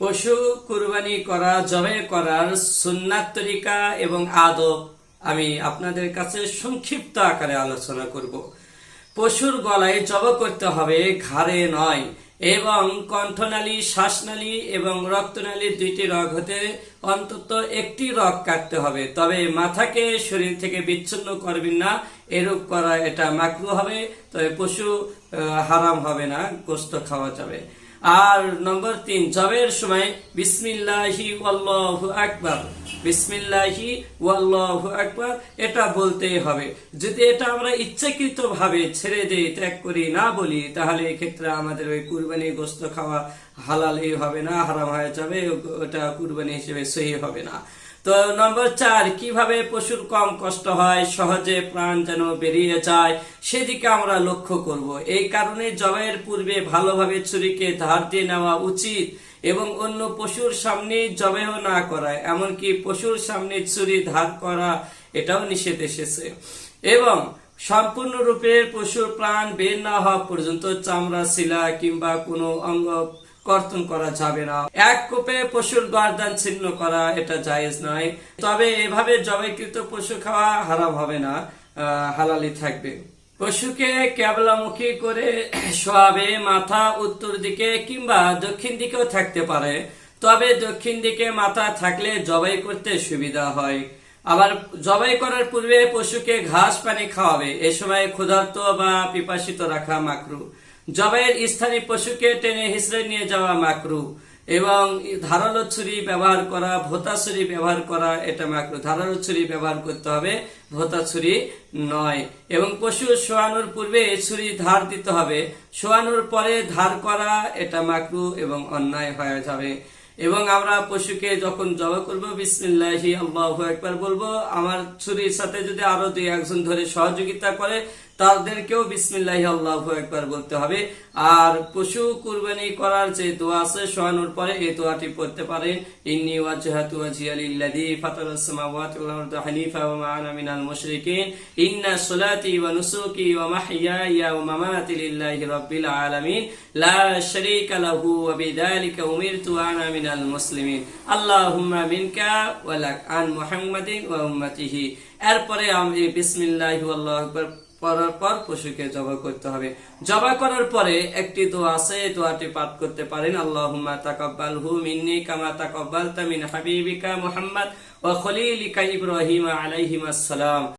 পশু কুরবানি করা জবে করার সুন্নাত তরিকা এবং আদব আমি আপনাদের কাছে সংক্ষিপ্ত আকারে আলোচনা করব। পশুর গলায় জব করতে হবে, ঘাড়ে নয়, এবং কণ্ঠনালী, শ্বাসনালী এবং রক্তনালীর দুইটি রগ হতে অন্তত একটি রগ কাটতে হবে। তবে মাথাকে শরীর থেকে বিচ্ছিন্ন করবেন না, এরূপ করা এটা মাকরু হবে, তবে পশু হারাম হবে না, গোস্ত খাওয়া যাবে। আর নম্বর তিন, জবের সময় বিসমিল্লাহি আল্লাহ আকবার। বিসমিল্লাহি ওয়াল্লাহু আকবর, এটা বলতেই হবে। যদি এটা আমরা ইচ্ছাকৃত ভাবে ছেড়ে দিই, ত্যাগ করি, না বলি, তাহলে এক্ষেত্রে আমাদের ওই কুরবানি গোস্ত খাওয়া হালালই হবে না, হারাম হয়ে যাবে, ওটা কুরবানি হিসেবে সহি হবে না। তো নম্বর চার, কীভাবে পশুর কম কষ্ট হয়, সহজে প্রাণ যেন বেরিয়ে যায়, সেদিকে আমরা লক্ষ্য করব। এই কারণে জবাইয়ের পূর্বে ভালোভাবে ছুরিকে ধার দিয়ে নেওয়া উচিত এবং অন্য পশুর সামনে জবেহ না করা, এমনকি পশুর সামনে ছুরি ধার করা, এটাও নিষেধ এসেছে। এবং সম্পূর্ণরূপে পশুর প্রাণ বের না হওয়া পর্যন্ত চামড়া, শিলা কিংবা কোনো অঙ্গ কর্তন করা যাবে না। এক কোপে পশুর গর্দান ছিন্ন করা এটা জায়েজ নয়। তবে এভাবে জবাইকৃত পশু খাওয়া হারাম হবে না হালালি থাকবে। পশুকে কেবলামুখী করে শোয়াবে মাথা উত্তর দিকে কিংবা দক্ষিণ দিকেও থাকতে পারে। তবে দক্ষিণ দিকে মাথা থাকলে জবাই করতে সুবিধা হয়। আবার জবাই করার পূর্বে পশুকে ঘাস পানি খাওয়াবে। এ সময় ক্ষুধার্ত বা পিপাসিত রাখা মাকরু। জবাইয়ের স্থানীয় পশুকে টেনে হিসড়ে নিয়ে যাওয়া মাকরু এবং ধারালো ছুরি ব্যবহার করা, ভোতা ছুরি ব্যবহার করা, এটা মাকরু। ধারালো ছুরি ব্যবহার করতে হবে, ভোতা ছুরি নয়। এবং পশু শোয়ানোর পূর্বে ছুরি ধার দিতে হবে। শোয়ানোর পরে ধার করা, এটা মাকরু এবং অন্যায় হয়ে যাবে। এবং আমরা পশুকে যখন জবা করব, বিসমিল্লাহি, আল্লাহু একবার বলব, আমার ছুরির সাথে যদি আরও দুই একজন ধরে সহযোগিতা করে তাদেরকেও বিসমিল্লাহি আল্লাহু একবার বলতে হবে। আর পশু কুরবানি করার যে দোয়া আছে, শোয়ানোর পরে এই দোয়াটি পড়তে পারেন। ইন্নি ওয়াজহাতু সামাওয়াতি ওয়াল আরদি হানিফা ওয়া মা আনা মিনাল মুশরিকিন। ইন্না ওয়া নুসুকি ওয়া মাহইয়ায়া ওয়া মামাতি লিল্লাহি রাব্বিল আলামিন। লা শারীকা লাহু ওয়া বিযালিকা উমিরতু ওয়া আনা মিনাল মুসলিমিন। আল্লাহুম্মা মিনকা ওয়া লাক আন মুহাম্মাদিন ওয়া উম্মতিহি। এরপরে আমি বিসমিল্লাহি আল্লাহু আকবার করার পর পশুকে জবাই করতে হবে। জবাই করার পরে একটি দোয়া আছে দোয়াটি পাঠ করতে পারেন। আল্লাহ আল্লাহুম্মা তাকাব্বালহু মিন্নি কামা তাকাব্বালতা মিন হাবিবিকা মুহাম্মদ ওয়া খলিলিকা ইব্রাহিম আলাইহিমাস সালাম